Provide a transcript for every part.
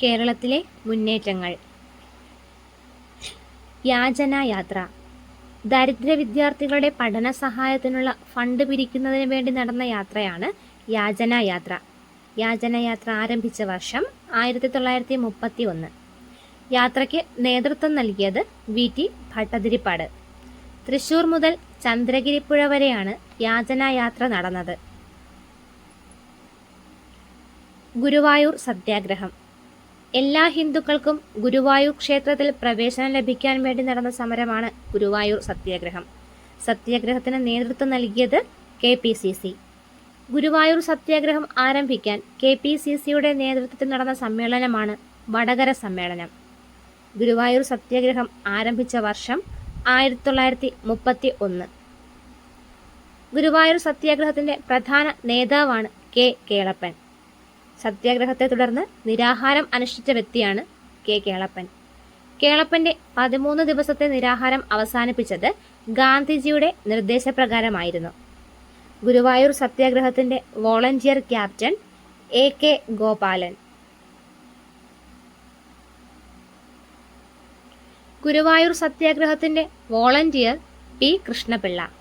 കേരളത്തിലെ മുന്നേറ്റങ്ങൾ. യാചനായാത്ര ദരിദ്ര വിദ്യാർത്ഥികളുടെ പഠന സഹായത്തിനുള്ള ഫണ്ട് പിരിക്കുന്നതിന് വേണ്ടി നടന്ന യാത്രയാണ് യാചനായാത്ര യാചനായാത്ര ആരംഭിച്ച വർഷം ആയിരത്തി തൊള്ളായിരത്തി മുപ്പത്തി ഒന്ന് യാത്രയ്ക്ക് നേതൃത്വം നൽകിയത് വി. ടി. ഭട്ടതിരിപ്പാട്. തൃശൂർ മുതൽ ചന്ദ്രഗിരിപ്പുഴ വരെയാണ് യാചനായാത്ര നടന്നത്. ഗുരുവായൂർ സത്യാഗ്രഹം. എല്ലാ ഹിന്ദുക്കൾക്കും ഗുരുവായൂർ ക്ഷേത്രത്തിൽ പ്രവേശനം ലഭിക്കാൻ വേണ്ടി നടന്ന സമരമാണ് ഗുരുവായൂർ സത്യാഗ്രഹം. സത്യാഗ്രഹത്തിന് നേതൃത്വം നൽകിയത് K P C C. Guruvayur സത്യാഗ്രഹം ആരംഭിക്കാൻ കെ പി സി സിയുടെ നേതൃത്വത്തിൽ നടന്ന സമ്മേളനമാണ് വടകര സമ്മേളനം. ഗുരുവായൂർ സത്യാഗ്രഹം ആരംഭിച്ച വർഷം ആയിരത്തി തൊള്ളായിരത്തി മുപ്പത്തി ഒന്ന്. ഗുരുവായൂർ സത്യാഗ്രഹത്തിന്റെ പ്രധാന നേതാവാണ് കെ കേളപ്പൻ. സത്യാഗ്രഹത്തെ തുടർന്ന് നിരാഹാരം അനുഷ്ഠിച്ച വ്യക്തിയാണ് കെ കേളപ്പൻ. കേളപ്പന്റെ പതിമൂന്ന് ദിവസത്തെ നിരാഹാരം അവസാനിപ്പിച്ചത് ഗാന്ധിജിയുടെ നിർദ്ദേശപ്രകാരമായിരുന്നു. Guruvayur സത്യാഗ്രഹത്തിന്റെ volunteer captain A K Gopalan. Guruvayur സത്യാഗ്രഹത്തിന്റെ volunteer P Krishnapillai.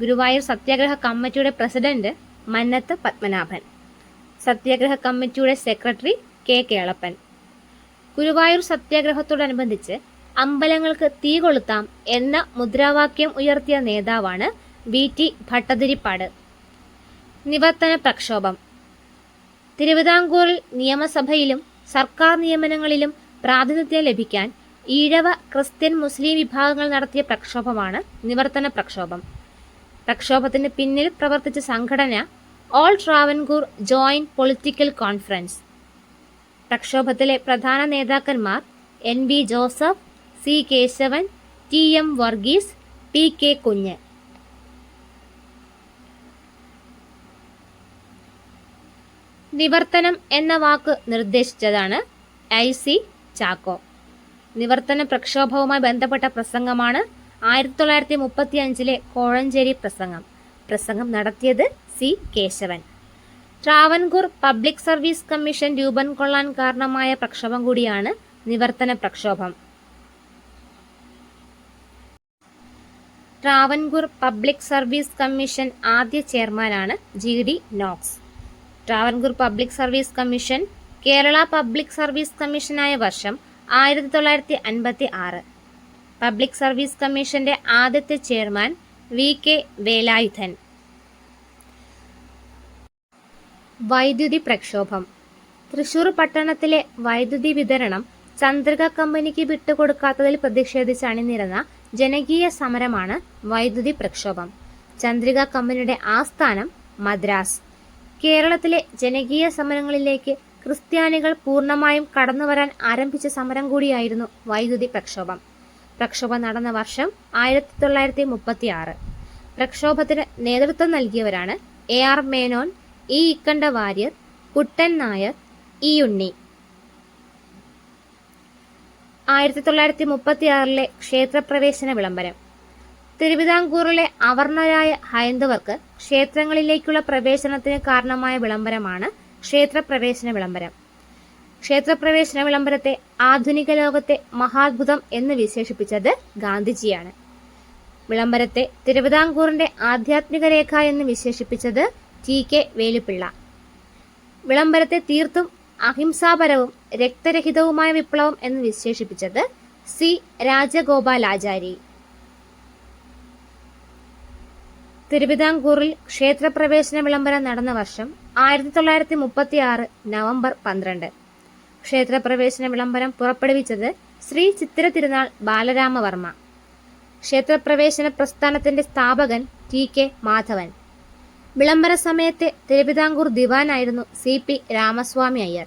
Guruvayur സത്യാഗ്രഹ കമ്മിറ്റിയുടെ പ്രസിഡന്റ് മന്നത്ത് പത്മനാഭൻ. സത്യാഗ്രഹ കമ്മിറ്റിയുടെ സെക്രട്ടറി കെ കേളപ്പൻ. ഗുരുവായൂർ സത്യാഗ്രഹത്തോടനുബന്ധിച്ച് അമ്പലങ്ങൾക്ക് തീ കൊളുത്താം എന്ന മുദ്രാവാക്യം ഉയർത്തിയ നേതാവാണ് വി ടി ഭട്ടതിരിപ്പാട്. നിവർത്തന പ്രക്ഷോഭം. തിരുവിതാംകൂറിൽ നിയമസഭയിലും സർക്കാർ നിയമനങ്ങളിലും പ്രാതിനിധ്യം ലഭിക്കാൻ ഈഴവ ക്രിസ്ത്യൻ മുസ്ലിം വിഭാഗങ്ങൾ നടത്തിയ പ്രക്ഷോഭമാണ് നിവർത്തന പ്രക്ഷോഭം. പ്രക്ഷോഭത്തിന് പിന്നിൽ പ്രവർത്തിച്ച സംഘടന All Travancore Joint Political Conference. പ്രക്ഷോഭത്തിലെ പ്രധാന നേതാക്കന്മാർ N V Joseph C Kesavan T M Varghese P K Kunju. നിവർത്തനം എന്ന വാക്ക് നിർദ്ദേശിച്ചതാണ് ഐ സി ചാക്കോ. നിവർത്തന പ്രക്ഷോഭവുമായി ബന്ധപ്പെട്ട പ്രസംഗമാണ് ആയിരത്തി തൊള്ളായിരത്തി മുപ്പത്തി അഞ്ചിലെ കോഴഞ്ചേരി പ്രസംഗം. പ്രസംഗം നടത്തിയത് C Kesavan. Travancore Public Service Commission രൂപം കൊള്ളാൻ കാരണമായ പ്രക്ഷോഭം കൂടിയാണ് നിവർത്തന പ്രക്ഷോഭം. ട്രാവൻകൂർ പബ്ലിക് സർവീസ് കമ്മീഷൻ ആദ്യ ചെയർമാനാണ് G D Knox. Travancore Public Service Commission Kerala Public Service കമ്മീഷനായ വർഷം ആയിരത്തി തൊള്ളായിരത്തി അൻപത്തി ആറ്. പബ്ലിക് സർവീസ് കമ്മീഷന്റെ ആദ്യത്തെ ചെയർമാൻ വി കെ വേലായുധൻ. വൈദ്യുതി പ്രക്ഷോഭം. തൃശൂർ പട്ടണത്തിലെ വൈദ്യുതി വിതരണം ചന്ദ്രിക കമ്പനിക്ക് വിട്ടുകൊടുക്കാത്തതിൽ പ്രതിഷേധിച്ച് അണിനിരന്ന ജനകീയ സമരമാണ് വൈദ്യുതി പ്രക്ഷോഭം. ചന്ദ്രിക കമ്പനിയുടെ ആസ്ഥാനം മദ്രാസ്. കേരളത്തിലെ ജനകീയ സമരങ്ങളിലേക്ക് ക്രിസ്ത്യാനികൾ പൂർണമായും കടന്നുവരാൻ ആരംഭിച്ച സമരം കൂടിയായിരുന്നു വൈദ്യുതി പ്രക്ഷോഭം. പ്രക്ഷോഭം നടന്ന വർഷം ആയിരത്തി തൊള്ളായിരത്തി മുപ്പത്തി ആറ് പ്രക്ഷോഭത്തിന് നേതൃത്വം നൽകിയവരാണ് A R Menon E Ikkanda Warrier Kuttan Nair E Unni. ആയിരത്തി തൊള്ളായിരത്തി മുപ്പത്തി ആറിലെ ക്ഷേത്രപ്രവേശന വിളംബരം. തിരുവിതാംകൂറിലെ അവർണരായ ഹൈന്ദവർക്ക് ക്ഷേത്രങ്ങളിലേക്കുള്ള പ്രവേശനത്തിന് കാരണമായ വിളംബരമാണ് ക്ഷേത്രപ്രവേശന വിളംബരം. ക്ഷേത്രപ്രവേശന വിളംബരത്തെ ആധുനിക ലോകത്തെ മഹാത്ഭുതം എന്ന് വിശേഷിപ്പിച്ചത് ഗാന്ധിജിയാണ്. വിളംബരത്തെ തിരുവിതാംകൂറിന്റെ ആധ്യാത്മിക രേഖ എന്ന് വിശേഷിപ്പിച്ചത് ടി കെ വേലുപിള്ള. വിളംബരത്തെ തീർത്തും അഹിംസാപരവും രക്തരഹിതവുമായ വിപ്ലവം എന്ന് വിശേഷിപ്പിച്ചത് സി രാജഗോപാലാചാരി. തിരുവിതാംകൂറിൽ ക്ഷേത്രപ്രവേശന വിളംബരം നടന്ന വർഷം ആയിരത്തി തൊള്ളായിരത്തി മുപ്പത്തി ആറ് നവംബർ പന്ത്രണ്ട്. ക്ഷേത്രപ്രവേശന വിളംബരം പുറപ്പെടുവിച്ചത് ശ്രീ ചിത്ര തിരുനാൾ ബാലരാമവർമ്മ. ക്ഷേത്രപ്രവേശന പ്രസ്ഥാനത്തിന്റെ സ്ഥാപകൻ ടി കെ മാധവൻ. വിളംബര സമയത്തെ തിരുവിതാംകൂർ ദിവാനായിരുന്നു സി പി രാമസ്വാമി അയ്യർ.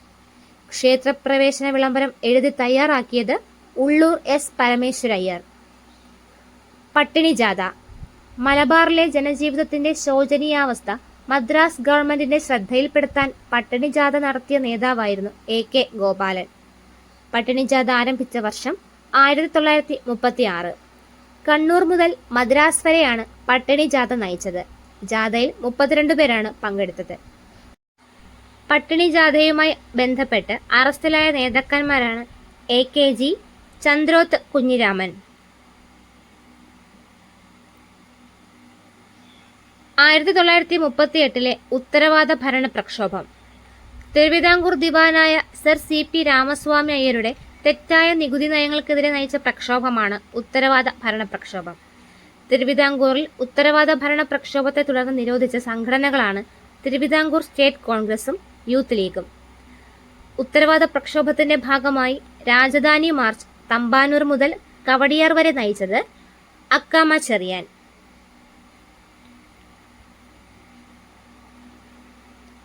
ക്ഷേത്രപ്രവേശന വിളംബരം എഴുതി തയ്യാറാക്കിയത് ഉള്ളൂർ എസ് പരമേശ്വരയ്യർ പട്ടിണി ജാഥ മലബാറിലെ ജനജീവിതത്തിന്റെ ശോചനീയാവസ്ഥ മദ്രാസ് ഗവൺമെന്റിന്റെ ശ്രദ്ധയിൽപ്പെടുത്താൻ പട്ടിണിജാഥ നടത്തിയ നേതാവായിരുന്നു എ കെ ഗോപാലൻ. പട്ടിണിജാഥ ആരംഭിച്ച വർഷം ആയിരത്തി തൊള്ളായിരത്തി മുപ്പത്തി ആറ് കണ്ണൂർ മുതൽ മദ്രാസ് വരെയാണ് പട്ടിണി ജാഥ നയിച്ചത്. ജാഥയിൽ മുപ്പത്തിരണ്ട് പേരാണ് പങ്കെടുത്തത്. പട്ടിണി ജാഥയുമായി ബന്ധപ്പെട്ട് അറസ്റ്റിലായ നേതാക്കന്മാരാണ് A K G Chandroth Kunhiraman. ആയിരത്തി തൊള്ളായിരത്തി മുപ്പത്തി എട്ടിലെ ഉത്തരവാദ ഭരണ പ്രക്ഷോഭം. തിരുവിതാംകൂർ ദിവാനായ സർ സി പി രാമസ്വാമി അയ്യരുടെ തെറ്റായ നികുതി നയങ്ങൾക്കെതിരെ നയിച്ച പ്രക്ഷോഭമാണ് ഉത്തരവാദ ഭരണ പ്രക്ഷോഭം. തിരുവിതാംകൂറിൽ ഉത്തരവാദ ഭരണ പ്രക്ഷോഭത്തെ തുടർന്ന് നിരോധിച്ച സംഘടനകളാണ് തിരുവിതാംകൂർ സ്റ്റേറ്റ് കോൺഗ്രസും യൂത്ത് ലീഗും. ഉത്തരവാദ പ്രക്ഷോഭത്തിന്റെ ഭാഗമായി രാജധാനി മാർച്ച് തമ്പാനൂർ മുതൽ കവടിയാർ വരെ നയിച്ചത് അക്കാമ ചെറിയാൻ.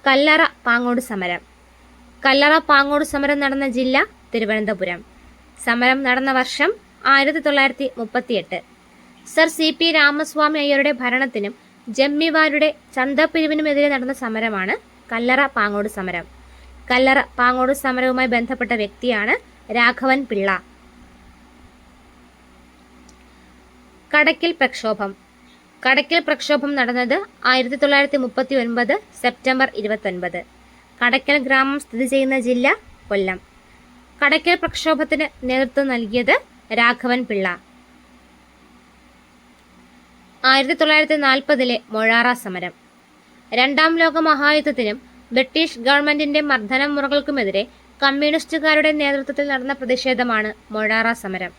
കല്ലറ പാങ്ങോട് സമരം. കല്ലറ പാങ്ങോട് സമരം നടന്ന ജില്ല തിരുവനന്തപുരം. സമരം നടന്ന വർഷം ആയിരത്തി തൊള്ളായിരത്തി മുപ്പത്തിയെട്ട് സർ സി പി രാമസ്വാമി അയ്യരുടെ ഭരണത്തിനും ജമ്മിവാരുടെ ചന്തപ്പിരിവിനുമെതിരെ നടന്ന സമരമാണ് കല്ലറ പാങ്ങോട് സമരം. കല്ലറ പാങ്ങോട് സമരവുമായി ബന്ധപ്പെട്ട വ്യക്തിയാണ് രാഘവൻ പിള്ള. കടക്കിൽ പ്രക്ഷോഭം. കടക്കൽ പ്രക്ഷോഭം നടന്നത് ആയിരത്തി തൊള്ളായിരത്തി മുപ്പത്തി ഒൻപത് സെപ്റ്റംബർ ഇരുപത്തൊൻപത്. കടക്കൽ ഗ്രാമം സ്ഥിതി ചെയ്യുന്ന ജില്ല കൊല്ലം. കടക്കൽ പ്രക്ഷോഭത്തിന് നേതൃത്വം നൽകിയത് രാഘവൻ പിള്ള. ആയിരത്തി തൊള്ളായിരത്തി നാൽപ്പതിലെ മൊഴാറ സമരം. രണ്ടാം ലോക മഹായുദ്ധത്തിനും ബ്രിട്ടീഷ് ഗവൺമെന്റിന്റെ മർദ്ദന മുറകൾക്കുമെതിരെ കമ്മ്യൂണിസ്റ്റുകാരുടെ നേതൃത്വത്തിൽ നടന്ന പ്രതിഷേധമാണ് മൊഴാറ സമരം.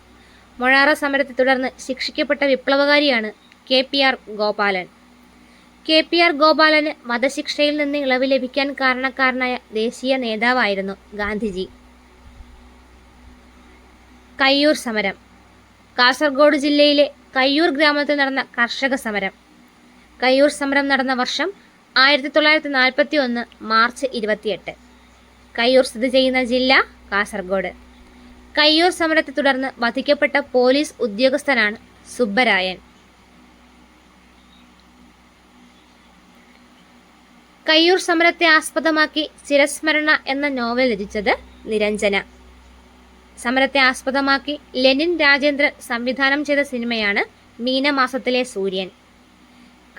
മൊഴാറ സമരത്തെ തുടർന്ന് ശിക്ഷിക്കപ്പെട്ട വിപ്ലവകാരിയാണ് K P R Gopalan. K P R ഗോപാലന് വധശിക്ഷയിൽ നിന്ന് ഇളവ് ലഭിക്കാൻ കാരണക്കാരനായ ദേശീയ നേതാവായിരുന്നു ഗാന്ധിജി. കയ്യൂർ സമരം. കാസർഗോഡ് ജില്ലയിലെ കയ്യൂർ ഗ്രാമത്തിൽ നടന്ന കർഷക സമരം. കയ്യൂർ സമരം നടന്ന വർഷം ആയിരത്തി തൊള്ളായിരത്തി നാൽപ്പത്തി ഒന്ന് മാർച്ച് ഇരുപത്തിയെട്ട്. കയ്യൂർ സ്ഥിതി ചെയ്യുന്ന ജില്ല കാസർഗോഡ്. കയ്യൂർ സമരത്തെ തുടർന്ന് വധിക്കപ്പെട്ട പോലീസ് ഉദ്യോഗസ്ഥനാണ് സുബ്ബരായൻ. കയ്യൂർ സമരത്തെ ആസ്പദമാക്കി ചിരസ്മരണ എന്ന നോവൽ രചിച്ചത് നിരഞ്ജന. സമരത്തെ ആസ്പദമാക്കി ലെനിൻ രാജേന്ദ്രൻ സംവിധാനം ചെയ്ത സിനിമയാണ് മീനമാസത്തിലെ സൂര്യൻ.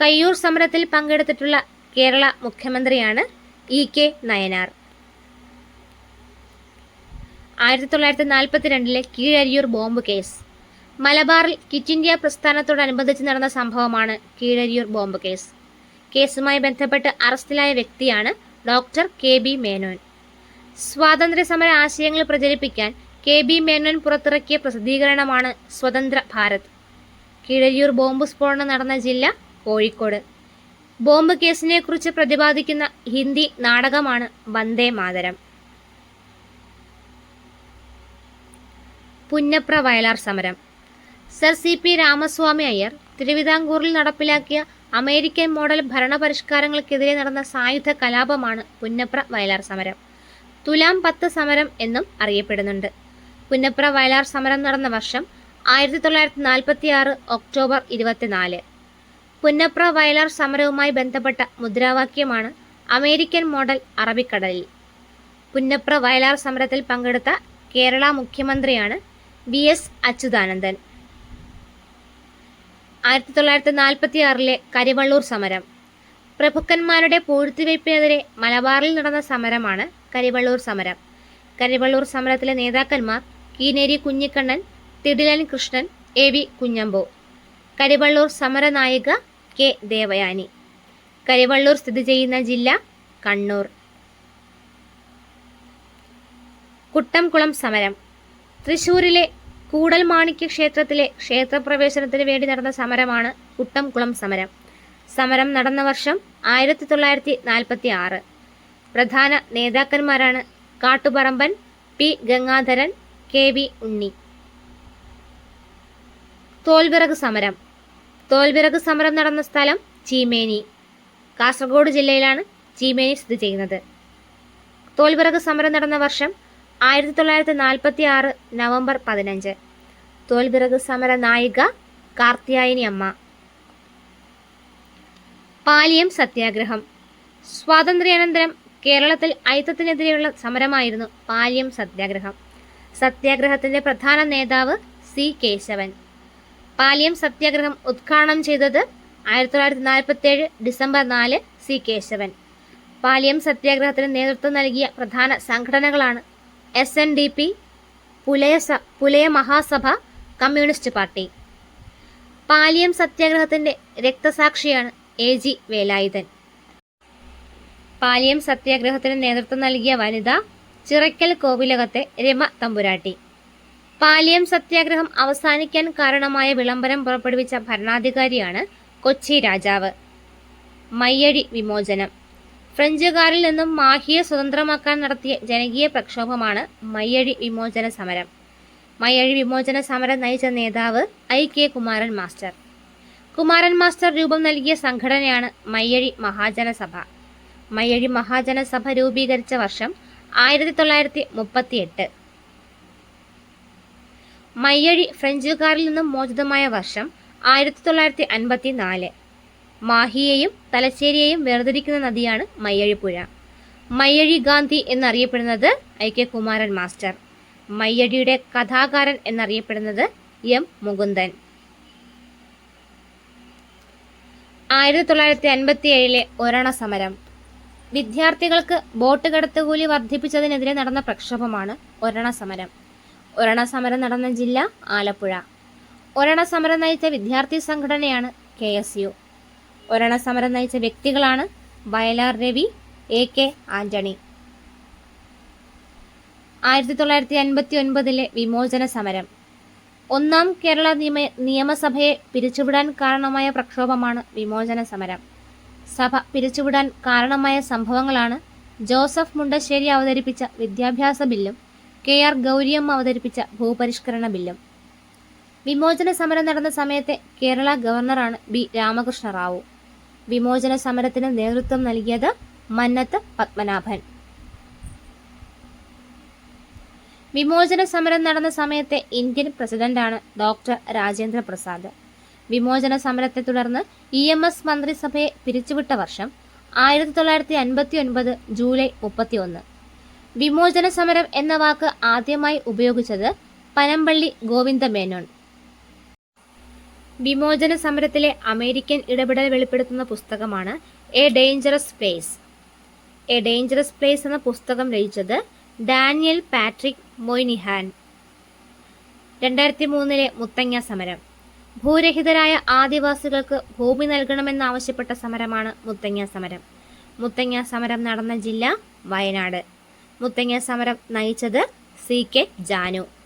കയ്യൂർ സമരത്തിൽ പങ്കെടുത്തിട്ടുള്ള കേരള മുഖ്യമന്ത്രിയാണ് ഇ കെ നയനാർ. ആയിരത്തി തൊള്ളായിരത്തി നാൽപ്പത്തിരണ്ടിലെ കീഴരിയൂർ ബോംബ് കേസ്. മലബാറിൽ കിറ്റ് ഇന്ത്യ പ്രസ്ഥാനത്തോടനുബന്ധിച്ച് നടന്ന സംഭവമാണ് കീഴരിയൂർ ബോംബ് കേസ്. കേസുമായി ബന്ധപ്പെട്ട് അറസ്റ്റിലായ വ്യക്തിയാണ് ഡോക്ടർ കെ ബി മേനോൻ. സ്വാതന്ത്ര്യ സമര ആശയങ്ങൾ പ്രചരിപ്പിക്കാൻ കെ ബി മേനോൻ പുറത്തിറക്കിയ പ്രസിദ്ധീകരണമാണ് സ്വതന്ത്ര ഭാരത്. കീഴരിയൂർ ബോംബ് സ്ഫോടനം നടന്ന ജില്ല കോഴിക്കോട്. ബോംബ് കേസിനെക്കുറിച്ച് പ്രതിപാദിക്കുന്ന ഹിന്ദി നാടകമാണ് വന്ദേ മാതരം. പുന്നപ്ര വയലാർ സമരം. Sir C P Ramaswami Iyer തിരുവിതാംകൂറിൽ നടപ്പിലാക്കിയ അമേരിക്കൻ മോഡൽ ഭരണപരിഷ്കാരങ്ങൾക്കെതിരെ നടന്ന സായുധ കലാപമാണ് പുന്നപ്ര വയലാർ സമരം. തുലാം പത്ത് സമരം എന്നും അറിയപ്പെടുന്നുണ്ട്. പുന്നപ്ര വയലാർ സമരം നടന്ന വർഷം ആയിരത്തി തൊള്ളായിരത്തി നാൽപ്പത്തി ആറ് ഒക്ടോബർ ഇരുപത്തിനാല്. പുന്നപ്ര വയലാർ സമരവുമായി ബന്ധപ്പെട്ട മുദ്രാവാക്യമാണ് അമേരിക്കൻ മോഡൽ അറബിക്കടലിൽ. പുന്നപ്ര വയലാർ സമരത്തിൽ പങ്കെടുത്ത കേരള മുഖ്യമന്ത്രിയാണ് വി എസ് അച്യുതാനന്ദൻ. ആയിരത്തി തൊള്ളായിരത്തി നാൽപ്പത്തി ആറിലെ കരിവള്ളൂർ സമരം. പ്രഭുക്കന്മാരുടെ പൂഴ്ത്തിവയ്പ്പിനെതിരെ മലബാറിൽ നടന്ന സമരമാണ് കരിവള്ളൂർ സമരം. കരിവള്ളൂർ സമരത്തിലെ നേതാക്കന്മാർ കീനേരി കുഞ്ഞിക്കണ്ണൻ തിടിലൻ കൃഷ്ണൻ എ വി കുഞ്ഞമ്പോ. കരിവള്ളൂർ സമരനായിക കെ ദേവയാനി. കരിവള്ളൂർ സ്ഥിതി ചെയ്യുന്ന ജില്ല കണ്ണൂർ. കുട്ടംകുളം സമരം. തൃശൂരിലെ കൂടൽമാണിക്യ ക്ഷേത്രത്തിലെ ക്ഷേത്രപ്രവേശനത്തിന് വേണ്ടി നടന്ന സമരമാണ് കുട്ടംകുളം സമരം. സമരം നടന്ന വർഷം ആയിരത്തി തൊള്ളായിരത്തി നാൽപ്പത്തി ആറ് പ്രധാന നേതാക്കന്മാരാണ് Kattuparamban P Gangadharan K V Unni. തോൽവിറക് സമരം. തോൽവിറക് സമരം നടന്ന സ്ഥലം ചീമേനി. കാസർഗോഡ് ജില്ലയിലാണ് ചീമേനി സ്ഥിതി ചെയ്യുന്നത്. തോൽവിറക് സമരം നടന്ന വർഷം ആയിരത്തി തൊള്ളായിരത്തി നാൽപ്പത്തി ആറ് നവംബർ പതിനഞ്ച്. തോൽവിറക് സമര നായിക കാർത്തിയായനി അമ്മ പാലിയം സത്യാഗ്രഹം. സ്വാതന്ത്ര്യാനന്തരം കേരളത്തിൽ ഐത്തത്തിനെതിരെയുള്ള സമരമായിരുന്നു പാലിയം സത്യാഗ്രഹം. സത്യാഗ്രഹത്തിന്റെ പ്രധാന നേതാവ് സി കേശവൻ. പാലിയം സത്യാഗ്രഹം ഉദ്ഘാടനം ചെയ്തത് ആയിരത്തി തൊള്ളായിരത്തി നാൽപ്പത്തി ഏഴ് ഡിസംബർ നാല് സി കേശവൻ. പാലിയം സത്യാഗ്രഹത്തിന് നേതൃത്വം നൽകിയ പ്രധാന സംഘടനകളാണ് S N D P Pulaya Pulaya Mahasabha communist party. Paliyam സത്യാഗ്രഹത്തിന്റെ രക്തസാക്ഷിയാണ് എ ജി വേലായുധൻ. പാലിയം സത്യാഗ്രഹത്തിന് നേതൃത്വം നൽകിയ വനിത ചിറയ്ക്കൽ കോവിലകത്തെ രമ തമ്പുരാട്ടി. പാലിയം സത്യാഗ്രഹം അവസാനിക്കാൻ കാരണമായ വിളംബരം പുറപ്പെടുവിച്ച ഭരണാധികാരിയാണ് കൊച്ചി രാജാവ്. മയ്യഴി വിമോചനം. ഫ്രഞ്ചുകാരിൽ നിന്നും മാഹിയെ സ്വതന്ത്രമാക്കാൻ നടത്തിയ ജനകീയ പ്രക്ഷോഭമാണ് മയ്യഴി വിമോചന സമരം. മയ്യഴി വിമോചന സമരം നയിച്ച നേതാവ് I K Kumaran master. Kumaran master രൂപം നൽകിയ സംഘടനയാണ് മയ്യഴി മഹാജനസഭ. മയ്യഴി മഹാജനസഭ രൂപീകരിച്ച വർഷം ആയിരത്തി തൊള്ളായിരത്തി മുപ്പത്തിയെട്ട് മയ്യഴി ഫ്രഞ്ചുകാരിൽ നിന്നും മോചിതമായ വർഷം ആയിരത്തി തൊള്ളായിരത്തി അൻപത്തി നാല് മാഹിയെയും തലശ്ശേരിയെയും വേർതിരിക്കുന്ന നദിയാണ് മയ്യഴിപ്പുഴ. മയ്യഴി ഗാന്ധി എന്നറിയപ്പെടുന്നത് ഐ കെ കുമാരൻ മാസ്റ്റർ. മയ്യഴിയുടെ കഥാകാരൻ എന്നറിയപ്പെടുന്നത് എം മുകുന്ദൻ. ആയിരത്തി തൊള്ളായിരത്തി അൻപത്തി ഏഴിലെ ഒരണ സമരം വിദ്യാർത്ഥികൾക്ക് ബോട്ട് കടത്തുകൂലി വർദ്ധിപ്പിച്ചതിനെതിരെ നടന്ന പ്രക്ഷോഭമാണ് ഒരണ സമരം ഒരണ സമരം നടന്ന ജില്ല ആലപ്പുഴ. ഒരണ സമരം നയിച്ച വിദ്യാർത്ഥി സംഘടനയാണ് കെ എസ് യു. ഒരണ സമരം നയിച്ച വ്യക്തികളാണ് വയലാർ രവി എ കെ ആന്റണി. ആയിരത്തി തൊള്ളായിരത്തി അൻപത്തി ഒൻപതിലെ വിമോചന സമരം. ഒന്നാം കേരള നിയമ നിയമസഭയെ പിരിച്ചുവിടാൻ കാരണമായ പ്രക്ഷോഭമാണ് വിമോചന സമരം. സഭ പിരിച്ചുവിടാൻ കാരണമായ സംഭവങ്ങളാണ് ജോസഫ് മുണ്ടശ്ശേരി അവതരിപ്പിച്ച വിദ്യാഭ്യാസ ബില്ലും കെ ആർ ഗൗരിയമ്മ അവതരിപ്പിച്ച ഭൂപരിഷ്കരണ ബില്ലും. വിമോചന സമരം നടന്ന സമയത്തെ കേരള ഗവർണറാണ് ബി രാമകൃഷ്ണ റാവു. വിമോചന സമരത്തിന് നേതൃത്വം നൽകിയത് മന്നത്ത് പത്മനാഭൻ. വിമോചന സമരം നടന്ന സമയത്തെ ഇന്ത്യൻ പ്രസിഡന്റാണ് ഡോക്ടർ രാജേന്ദ്ര പ്രസാദ്. വിമോചന സമരത്തെ തുടർന്ന് ഇ എം എസ് മന്ത്രിസഭയെ പിരിച്ചുവിട്ട വർഷം ആയിരത്തി തൊള്ളായിരത്തി അൻപത്തി ഒൻപത് ജൂലൈ മുപ്പത്തി ഒന്ന് വിമോചന സമരം എന്ന വാക്ക് ആദ്യമായി ഉപയോഗിച്ചത് പനമ്പള്ളി ഗോവിന്ദ മേനോൻ വിമോചന സമരത്തിലെ അമേരിക്കൻ ഇടപെടൽ വെളിപ്പെടുത്തുന്ന പുസ്തകമാണ് a dangerous place. A dangerous place എന്ന പുസ്തകം രചിച്ചത് ഡാനിയൽ പാട്രിക് മൊയ്നിഹാൻ. രണ്ടായിരത്തി മൂന്നിലെ മുത്തങ്ങ സമരം. ഭൂരഹിതരായ ആദിവാസികൾക്ക് ഭൂമി നൽകണമെന്നാവശ്യപ്പെട്ട സമരമാണ് മുത്തങ്ങ സമരം. മുത്തങ്ങ സമരം നടന്ന ജില്ല വയനാട്. മുത്തങ്ങ സമരം നയിച്ചത് സി കെ ജാനു.